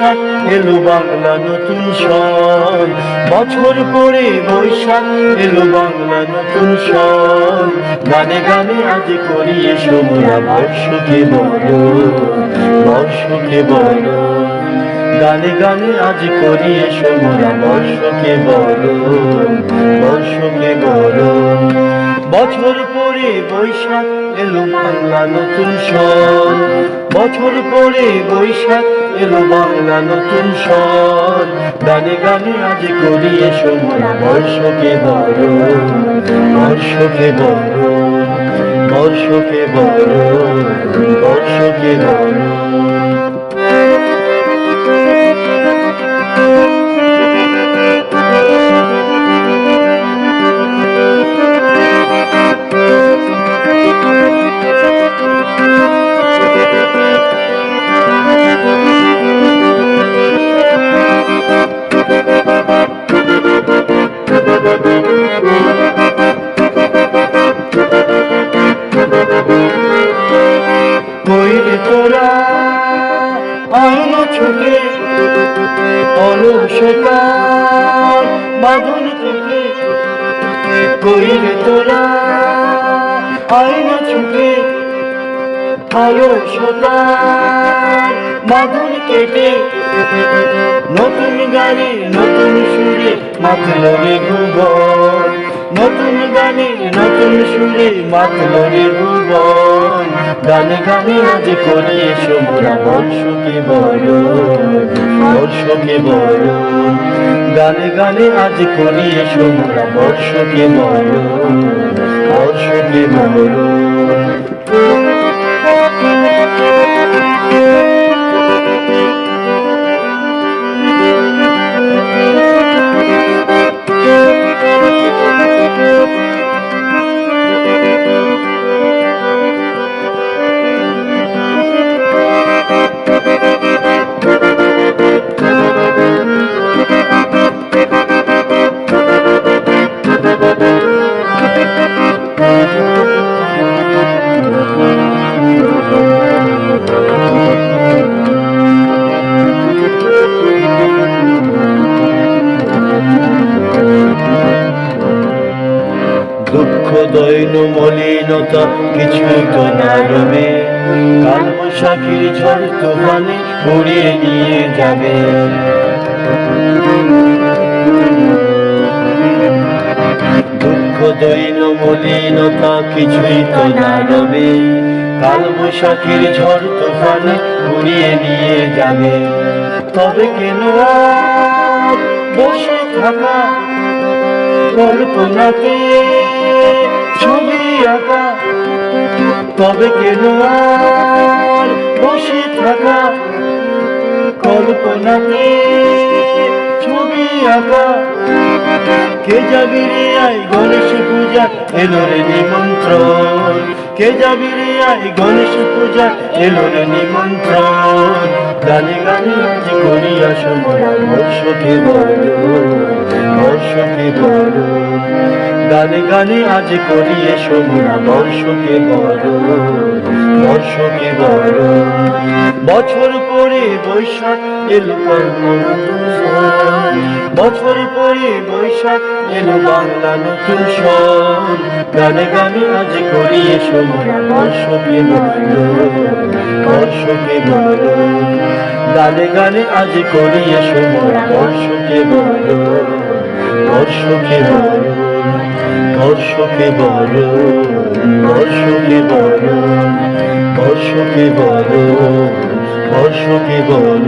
বৈশাখ, এলো বাংলা নতুন সন বছর পরে বৈশাখ, এলো বাংলা নতুন সন গানে গানে আজ করি এসো মোরা বর্ষকে বলো বর্ষকে বলো। গানে গানে আজ করি এসো মোরা বর্ষকে বলো বর্ষকে বলো। বছর পরে বৈশাখ, এলো বাংলা নতুন সন বছর পরে বৈশাখ এলো বাংলা নতুন সর গানে গানে আজ করি এসো বর্ষকে বড় বর্ষকে বড় বর্ষকে বড় বর্ষকে বলো আইন ছুটে অলসতা বাঁধন থেকে। কইরে তোরা আইন ছুটে অলসতা বাঁধন কেটে। নতুন গানে, নতুন সুরে মাতল রে ভুবন। গানে নতুন সুরে মাতল রে ভুবন। গানে গানে আজ করি এসো মোরা বর্ষকে বড় বর্ষকে বড় গানে গানে আজ করি এসো মোরা বর্ষকে বড় বর্ষকে বড় দৈন মলিনতা কিছুই তো না রবে কাল বৈশাখীর ঝড় তুফানে উড়িয়ে নিয়ে যাবে। দুঃখ, দৈন মলিনতা কিছুই তো ঝড় তুফানে উড়িয়ে নিয়ে যাবে। তবে কেন বসে থাকা কল্পনাতে? আঁকা তবে কেন বসে থাকা? কল্পনাতে ছবি আঁকা, কে যাবি রে আই গণেশ পূজা, এলো রে নিমন্ত্রণ। কে যাবি রে আই গণেশ পূজা, এলো রে নিমন্ত্রণ। গানে গানে আজ করি আসো মোরা গানে গানে আজ করি এসো মোরা বর্ষকে বড় বর্ষকে বড় বছর পরে বৈশাখ এলো বছর পরে বৈশাখ এলো বাংলা নতুন গানে গানে আজ করি এসো মোরা বর্ষকে বড় বর্ষকে বড় গানে গানে আজ করি এসো মোরা বর্ষকে বড় বর্ষকে বড় বর্ষকে বড় বর্ষকে বড় বর্ষকে বড় বর্ষকে বড়